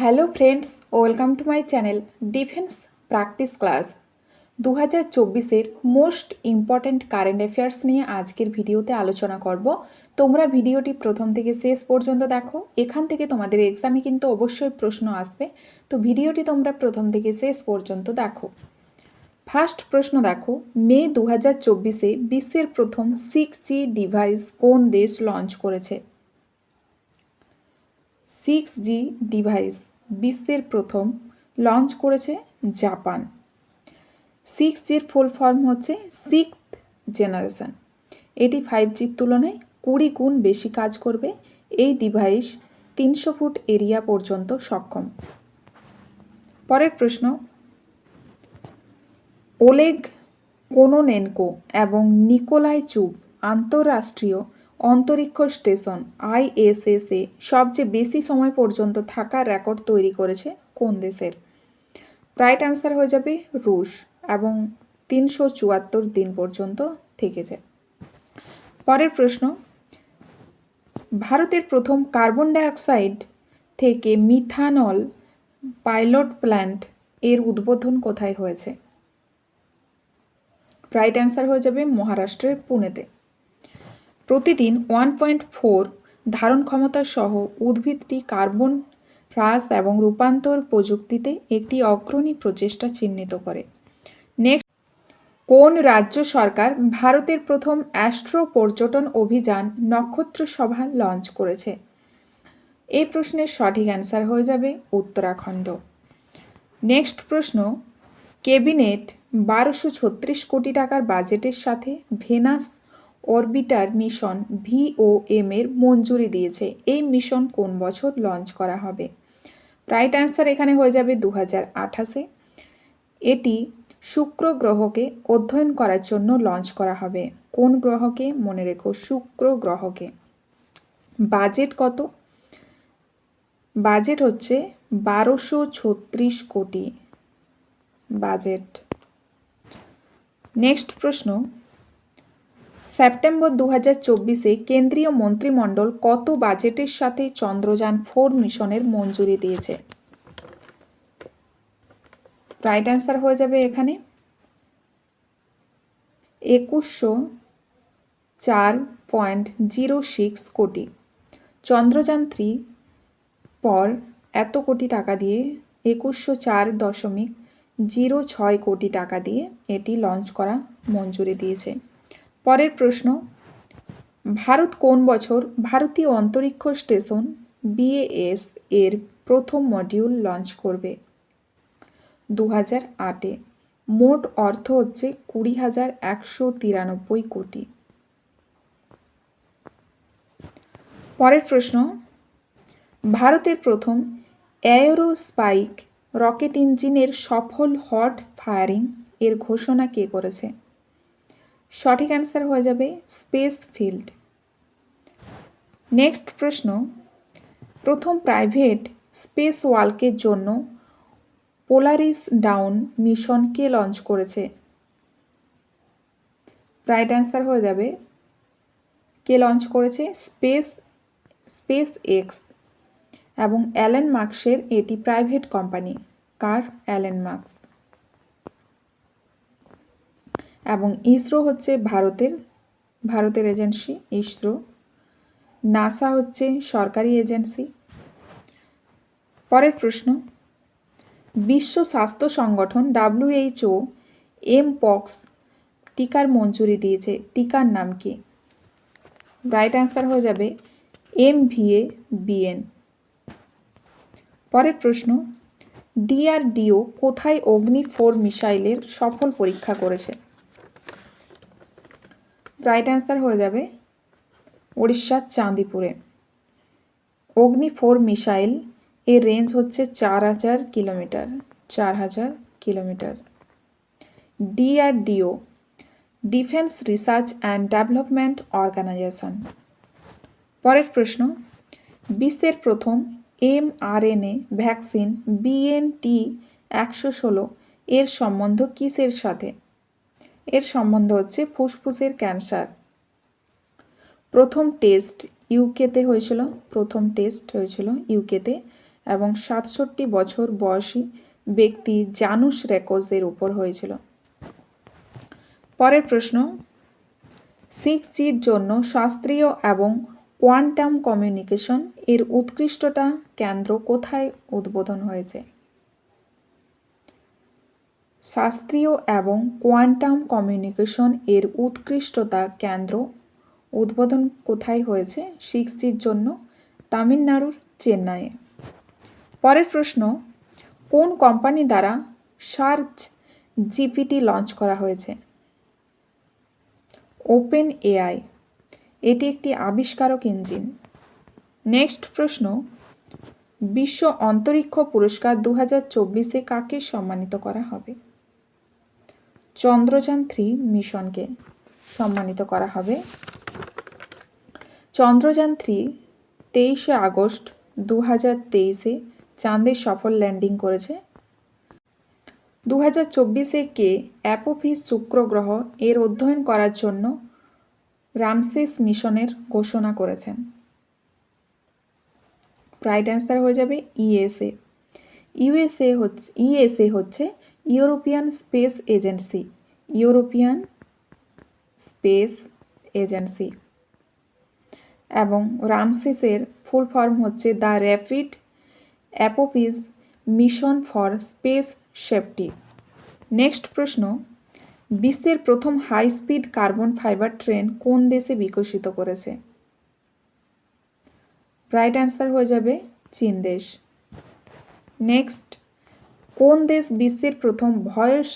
Hello friends welcome to my channel defence practice class দু হাজার চব্বিশের মোস্ট ইম্পর্ট্যান্ট কারেন্ট অ্যাফেয়ার্স নিয়ে আজকের ভিডিওতে আলোচনা করব। তোমরা ভিডিওটি প্রথম থেকে শেষ পর্যন্ত দেখো। এখান থেকে তোমাদের এক্সামে কিন্তু অবশ্যই প্রশ্ন আসবে। তো ভিডিওটি তোমরা প্রথম থেকে শেষ পর্যন্ত দেখো। ফার্স্ট প্রশ্ন দেখো, মে দু হাজার চব্বিশে বিশ্বের প্রথম সিক্স জি ডিভাইস কোন দেশ লঞ্চ করেছে? সিক্স জি ডিভাইস বিশ্বের প্রথম লঞ্চ করেছে জাপান। সিক্স জির ফুল ফর্ম হচ্ছে সিক্স জেনারেশন এটি ফাইভ জির তুলনায় কুড়ি গুণ বেশি কাজ করবে এই ডিভাইস তিনশো ফুট এরিয়া পর্যন্ত সক্ষম। পরের প্রশ্ন, ওলেগ কোনোনেনকো এবং নিকোলাই চুব আন্তঃরাষ্ট্রীয় অন্তরিক্ষ স্টেশন আইএসএসে সবচেয়ে বেশি সময় পর্যন্ত থাকার রেকর্ড তৈরি করেছে কোন দেশের? রাইট অ্যান্সার হয়ে যাবে রুশ এবং তিনশো চুয়াত্তর দিন পর্যন্ত থেকেছে। পরের প্রশ্ন, ভারতের প্রথম কার্বন ডাইঅক্সাইড থেকে মিথানল পাইলট প্ল্যান্ট এর উদ্বোধন কোথায় হয়েছে? রাইট অ্যান্সার হয়ে যাবে মহারাষ্ট্রের পুনেতে। প্রতিদিন ওয়ান পয়েন্ট ফোর ধারণ ক্ষমতা সহ উদ্ভিদটি কার্বন, হ্রাস এবং রূপান্তর প্রযুক্তিতে একটি অগ্রণী প্রচেষ্টা চিহ্নিত করে। নেক্সট, কোন রাজ্য সরকার ভারতের প্রথম অ্যাস্ট্রো পর্যটন অভিযান নক্ষত্র সভা লঞ্চ করেছে? এই প্রশ্নের সঠিক অ্যান্সার হয়ে যাবে উত্তরাখণ্ড। নেক্সট প্রশ্ন, ক্যাবিনেট বারোশো ছত্রিশ কোটি টাকার বাজেটের সাথে ভেনাস অরবিটার মিশন ভিওএম এর মঞ্জুরি দিয়েছে। এই মিশন কোন বছর লঞ্চ করা হবে? রাইট অ্যান্সার এখানে হয়ে যাবে দু হাজার আঠাশে। এটি শুক্র গ্রহকে অধ্যয়ন করার জন্য লঞ্চ করা হবে। কোন গ্রহকে? মনে রেখো, শুক্র গ্রহকে। বাজেট কত? বাজেট হচ্ছে বারোশো ছত্রিশ কোটি। বাজেট। নেক্সট প্রশ্ন। সেপ্টেম্বর দু হাজার চব্বিশে কেন্দ্রীয় মন্ত্রিমণ্ডল কত বাজেটের সাথে চন্দ্রযান ফোর মিশনের মঞ্জুরি দিয়েছে? রাইট অ্যান্সার হয়ে যাবে এখানে। একুশশো চার পয়েন্ট জিরো সিক্স কোটি। চন্দ্রযান থ্রি পর এত কোটি টাকা দিয়ে একুশশো চার দশমিক জিরো ছয় কোটি টাকা দিয়ে এটি লঞ্চ করা মঞ্জুরি দিয়েছে। পরের প্রশ্ন, ভারত কোন বছর ভারতীয় অন্তরিক্ষ স্টেশন বিএএস এর প্রথম মডিউল লঞ্চ করবে? দু হাজার আটে। মোট অর্থ হচ্ছে কুড়ি হাজার একশো তিরানব্বই কোটি। পরের প্রশ্ন, ভারতের প্রথম অ্যারোস্পাইক রকেট ইঞ্জিনের সফল হট ফায়ারিং এর ঘোষণা কে করেছে? সঠিক অ্যান্সার হয়ে যাবে স্পেস ফিল্ড। নেক্সট প্রশ্ন, প্রথম প্রাইভেট স্পেস ওয়ালকের জন্য পোলারিস ডাউন মিশন কে লঞ্চ করেছে? রাইট অ্যান্সার হয়ে যাবে, কে লঞ্চ করেছে? Space SpaceX. এবং অ্যালেন মার্কসের এটি প্রাইভেট কোম্পানি। কার? Elon Musk. এবং ইসরো হচ্ছে ভারতের ভারতের এজেন্সি ইসরো। নাসা হচ্ছে সরকারি এজেন্সি। পরের প্রশ্ন, বিশ্ব স্বাস্থ্য সংগঠন ডাব্লিউএইচও এম পক্স টিকার মঞ্জুরি দিয়েছে। টিকার নাম কি? রাইট অ্যান্সার হয়ে যাবে এম ভিএ বিএন পরের প্রশ্ন, ডিআরডিও কোথায় অগ্নি ফোর মিসাইলের সফল পরীক্ষা করেছে? রাইট অ্যান্সার হয়ে যাবে উড়িষ্যার চাঁদিপুরে। অগ্নি ফোর মিসাইল, এর রেঞ্জ হচ্ছে চার হাজার কিলোমিটার, চার হাজার kilometre. DRDO defence research and development organisation পরের প্রশ্ন, বিশ্বের প্রথম এমআরএনএ ভ্যাকসিন বিএনটি একশো ষোলো এর সম্বন্ধ কিসের সাথে? এর সম্বন্ধ হচ্ছে ফুসফুসের ক্যান্সার। প্রথম টেস্ট ইউকেতে হয়েছিল, প্রথম টেস্ট হয়েছিল ইউকেতে এবং সাতষট্টি বছর বয়সী ব্যক্তি জানুস রেকোজের উপর হয়েছিল। পরের প্রশ্ন সিক্স জির জন্য শাস্ত্রীয় এবং কোয়ান্টাম কমিউনিকেশন এর উৎকৃষ্টতা কেন্দ্র কোথায় উদ্বোধন হয়েছে? শাস্ত্রীয় এবং কোয়ান্টাম কমিউনিকেশন এর উৎকৃষ্টতা কেন্দ্র উদ্বোধন কোথায় হয়েছে সিক্স জির জন্য তামিলনাড়ুর চেন্নাইয়ে। পরের প্রশ্ন, কোন কোম্পানি দ্বারা সার্চ জিপিটি লঞ্চ করা হয়েছে? ওপেন এআই এটি একটি আবিষ্কারক ইঞ্জিন। নেক্সট প্রশ্ন, বিশ্ব অন্তরিক্ষ পুরস্কার দু হাজার চব্বিশে কাকে সম্মানিত করা হবে? চন্দ্রযান থ্রি মিশনকে সম্মানিত করা হবে। চন্দ্রযান থ্রি তেইশে আগস্ট দু হাজার তেইশে চাঁদে সফল ল্যান্ডিং করেছে। দু হাজার চব্বিশে কে অ্যাপোফিস শুক্র গ্রহ এর অধ্যয়ন করার জন্য রামসেস মিশনের ঘোষণা করেছেন। রাইট অ্যান্সার হয়ে যাবে ইএসএ। ইউএসএ হচ্ছে ইএসএ হচ্ছে European space agency. European space agency. এবং রামসেসের ফুল ফর্ম হচ্ছে the rapid Apophis mission for space safety. Next প্রশ্ন, বিশ্বের প্রথম high speed carbon fibre train কোন দেশে বিকশিত করেছে? রাইট অ্যান্সার হয়ে যাবে চীন দেশ। নেক্সট কোন দেশ বিশ্বের প্রথম ভয়েস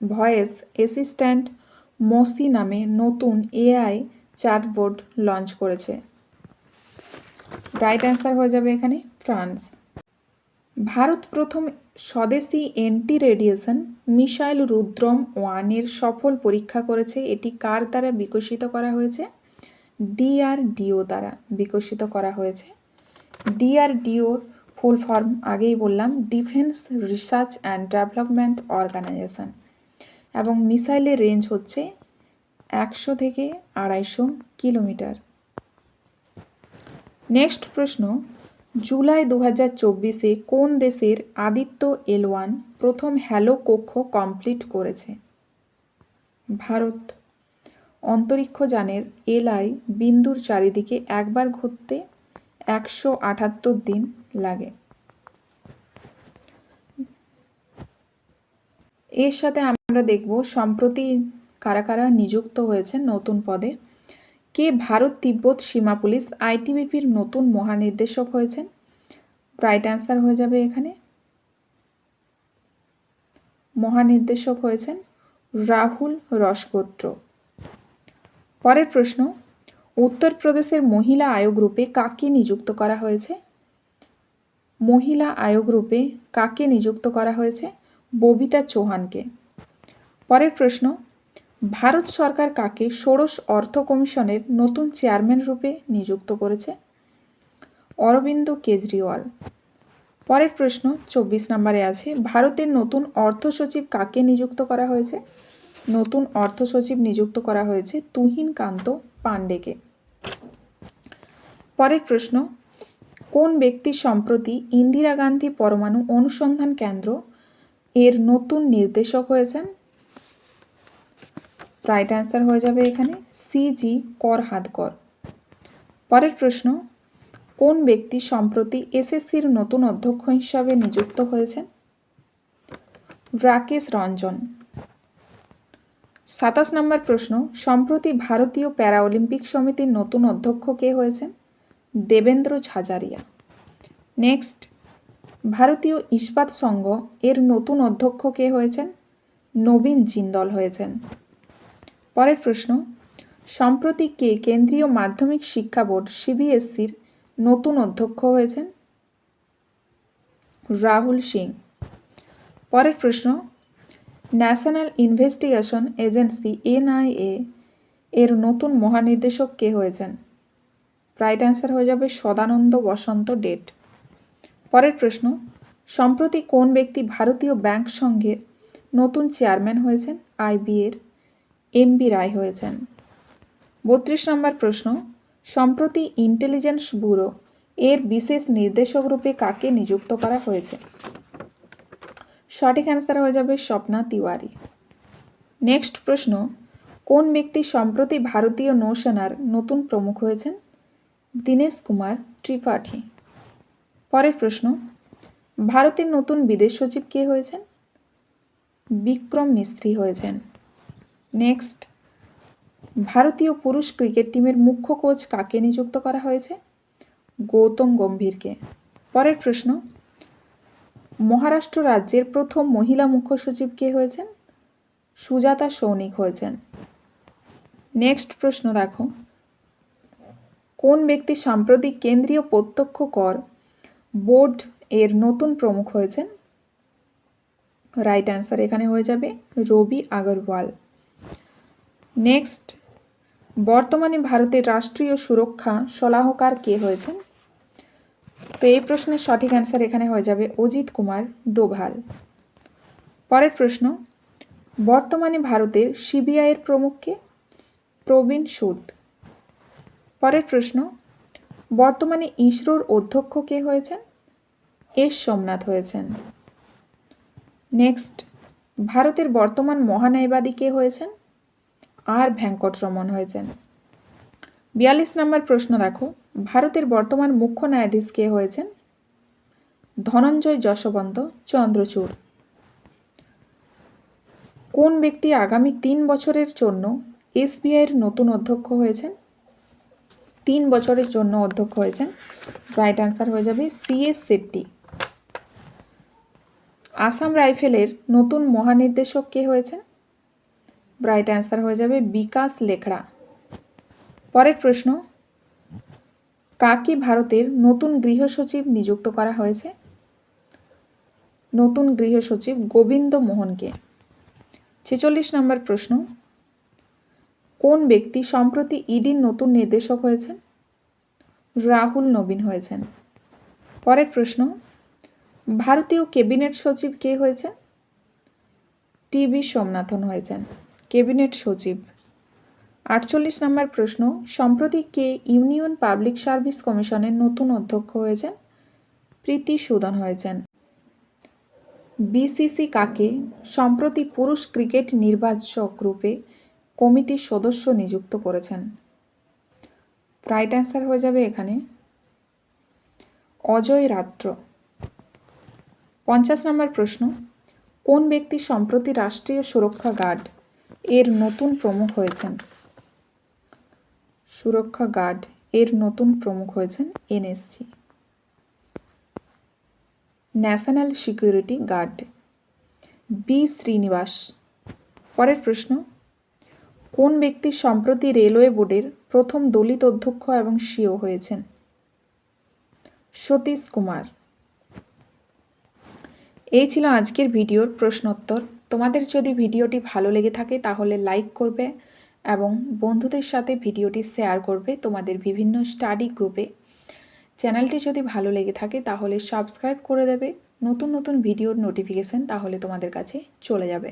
ভয়েস অ্যাসিস্ট্যান্ট মসি নামে নতুন এআই চ্যাটবোর্ড লঞ্চ করেছে? রাইট অ্যান্সার হয়ে যাবে এখানে ফ্রান্স। ভারত প্রথম স্বদেশি অ্যান্টি রেডিয়েশন মিসাইল রুদ্রম ওয়ানের সফল পরীক্ষা করেছে। এটি কার দ্বারা বিকশিত করা হয়েছে? ডিআরডিও দ্বারা বিকশিত করা হয়েছে। ডিআরডিওর ফুল ফর্ম আগেই বললাম, defence, research and development organisation. এবং মিসাইলের রেঞ্জ হচ্ছে একশো থেকে আড়াইশো কিলোমিটার। নেক্সট প্রশ্ন, জুলাই দু হাজার চব্বিশে কোন দেশের আদিত্য এল ওয়ান প্রথম হ্যালো কক্ষ কমপ্লিট করেছে? ভারত। অন্তরিক্ষ যানের এলআই বিন্দুর চারিদিকে একবার ঘুরতে একশো আটাত্তর দিন লাগে। এর সাথে আমরা দেখব, সম্প্রতি কারা কারা নিযুক্ত হয়েছেন নতুন পদে। কে ভারত তিব্বত সীমা পুলিশ আইটিবিপির নতুন মহানির্দেশক হয়েছেন? রাইট অ্যান্সার হয়ে যাবে এখানে। মহানির্দেশক হয়েছেন রাহুল রসগোত্র। পরের প্রশ্ন, উত্তরপ্রদেশের মহিলা আয়োগ রূপে কাকে নিযুক্ত করা হয়েছে? মহিলা আয়োগ রূপে কাকে নিযুক্ত করা হয়েছে? ববিতা চৌহানকে। পরের প্রশ্ন, ভারত সরকার কাকে ষোড়শ অর্থ কমিশনের নতুন চেয়ারম্যান রূপে নিযুক্ত করেছে? অরবিন্দ কেজরিওয়াল। পরের প্রশ্ন, চব্বিশ নম্বরে আছে, ভারতের নতুন অর্থ সচিব কাকে নিযুক্ত করা হয়েছে? নতুন অর্থ সচিব নিযুক্ত করা হয়েছে তুহিন কান্ত পাণ্ডেকে। পরের প্রশ্ন কোন ব্যক্তি সম্প্রতি ইন্দিরা গান্ধী পরমাণু অনুসন্ধান কেন্দ্র এর নতুন নির্দেশক হয়েছেন? রাইট অ্যান্সার হয়ে যাবে এখানে সিজি কর হাতকর পরের প্রশ্ন, কোন ব্যক্তি সম্প্রতি এসএসসির নতুন অধ্যক্ষ হিসাবে নিযুক্ত হয়েছেন? রাকেশ রঞ্জন। সাতাশ নম্বর প্রশ্ন, সম্প্রতি ভারতীয় প্যারা অলিম্পিক সমিতির নতুন অধ্যক্ষ কে হয়েছেন? দেবেন্দ্র ঝাঝারিয়া নেক্সট ভারতীয় ইস্পাত সংঘ এর নতুন অধ্যক্ষ কে হয়েছেন? নবীন জিন্দল হয়েছেন। পরের প্রশ্ন, সম্প্রতি কে কেন্দ্রীয় মাধ্যমিক শিক্ষা বোর্ড সিবিএসসির নতুন অধ্যক্ষ হয়েছেন? রাহুল সিং। পরের প্রশ্ন, ন্যাশনাল ইনভেস্টিগেশন এজেন্সি এনআইএ এর নতুন মহানির্দেশক কে হয়েছেন? রাইট অ্যান্সার হয়ে যাবে সদানন্দ বসন্ত ডেট। পরের প্রশ্ন, সম্প্রতি কোন ব্যক্তি ভারতীয় ব্যাংক সংঘের নতুন চেয়ারম্যান হয়েছেন? আইবিএর এমবি রায় হয়েছেন। বত্রিশ নম্বর প্রশ্ন, সম্প্রতি ইন্টেলিজেন্স ব্যুরো এর বিশেষ নির্দেশক রূপে কাকে নিযুক্ত করা হয়েছে? সঠিক অ্যান্সার হয়ে যাবে স্বপ্না তিওয়ারি। নেক্সট প্রশ্ন, কোন ব্যক্তি সম্প্রতি ভারতীয় নৌসেনার নতুন প্রমুখ হয়েছেন? দীনেশ কুমার ত্রিপাঠী। পরের প্রশ্ন, ভারতের নতুন বিদেশ সচিব কে হয়েছেন? বিক্রম মিস্ত্রি হয়েছেন। নেক্সট, ভারতীয় পুরুষ ক্রিকেট টিমের মুখ্য কোচ কাকে নিযুক্ত করা হয়েছে? গৌতম গম্ভীরকে। পরের প্রশ্ন, মহারাষ্ট্র রাজ্যের প্রথম মহিলা মুখ্য সচিব কে হয়েছেন? সুজাতা সৌনিক হয়েছেন। নেক্সট প্রশ্ন দেখো কোন ব্যক্তি সাম্প্রতিক কেন্দ্রীয় প্রত্যক্ষ কর বোর্ড এর নতুন প্রমুখ হয়েছেন? রাইট অ্যান্সার এখানে হয়ে যাবে রবি আগরওয়াল। নেক্সট, বর্তমানে ভারতের রাষ্ট্রীয় সুরক্ষা সলাহকার কে হয়েছেন? তো এই প্রশ্নের সঠিক অ্যান্সার এখানে হয়ে যাবে অজিত কুমার ডোভাল। পরের প্রশ্ন, বর্তমানে ভারতের সিবিআইয়ের প্রমুখকে প্রবীণ সুদ। পরের প্রশ্ন, বর্তমানে ইসরোর অধ্যক্ষ কে হয়েছেন? এস. সোমনাথ হয়েছেন। নেক্সট, ভারতের বর্তমান মহান্যায়বাদী কে হয়েছেন? আর. ভেঙ্কটরমন হয়েছেন। বিয়াল্লিশ নম্বর প্রশ্ন দেখো, ভারতের বর্তমান মুখ্য ন্যায়াধীশ কে হয়েছেন? ধনঞ্জয় যশবন্ত চন্দ্রচূড়। কোন ব্যক্তি আগামী তিন বছরের জন্য এসবিআইয়ের নতুন অধ্যক্ষ হয়েছেন? তিন বছরের জন্য অধ্যক্ষ হয়েছেন। রাইট অ্যান্সার হয়ে যাবে সিএস সেট্টি আসাম রাইফেলের নতুন মহানির্দেশক কে হয়েছেন? রাইট অ্যান্সার হয়ে যাবে বিকাশ লেখড়া। পরের প্রশ্ন, কাকে ভারতের নতুন গৃহ সচিব নিযুক্ত করা হয়েছে? নতুন গৃহ সচিব গোবিন্দ মোহনকে ছেচল্লিশ নম্বর প্রশ্ন কোন ব্যক্তি সম্প্রতি ইডির নতুন নির্দেশক হয়েছেন? রাহুল নবীন হয়েছেন। পরের প্রশ্ন, ভারতীয় ক্যাবিনেট সচিব কে হয়েছেন? টিবি সোমনাথন হয়েছেন। ক্যাবিনেট সচিব। আটচল্লিশ নম্বর প্রশ্ন, সম্প্রতি কে ইউনিয়ন পাবলিক সার্ভিস কমিশনের নতুন অধ্যক্ষ হয়েছেন? প্রীতি সুদন হয়েছেন। বিসিসি কাকে সম্প্রতি পুরুষ ক্রিকেট নির্বাচক রূপে কমিটির সদস্য নিযুক্ত করেছেন। রাইট অ্যান্সার হয়ে যাবে এখানে। অজয় রাত্র। পঞ্চাশ নম্বর প্রশ্ন, কোন ব্যক্তি সম্প্রতি রাষ্ট্রীয় সুরক্ষা গার্ড এর নতুন প্রমুখ হয়েছেন? সুরক্ষা গার্ড এর নতুন প্রমুখ হয়েছেন NSG. National security guard B Srinivas. পরের প্রশ্ন কোন ব্যক্তি সম্প্রতি রেলওয়ে বোর্ডের প্রথম দলিত অধ্যক্ষ এবং সিও হয়েছেন? সতীশ কুমার। এই ছিল আজকের ভিডিওর প্রশ্নোত্তর। তোমাদের যদি ভিডিওটি ভালো লেগে থাকে তাহলে লাইক করবে এবং বন্ধুদের সাথে ভিডিওটি শেয়ার করবে তোমাদের বিভিন্ন স্টাডি গ্রুপে। চ্যানেলটি যদি ভালো লেগে থাকে তাহলে সাবস্ক্রাইব করে দেবে। নতুন নতুন ভিডিওর নোটিফিকেশান তাহলে তোমাদের কাছে চলে যাবে।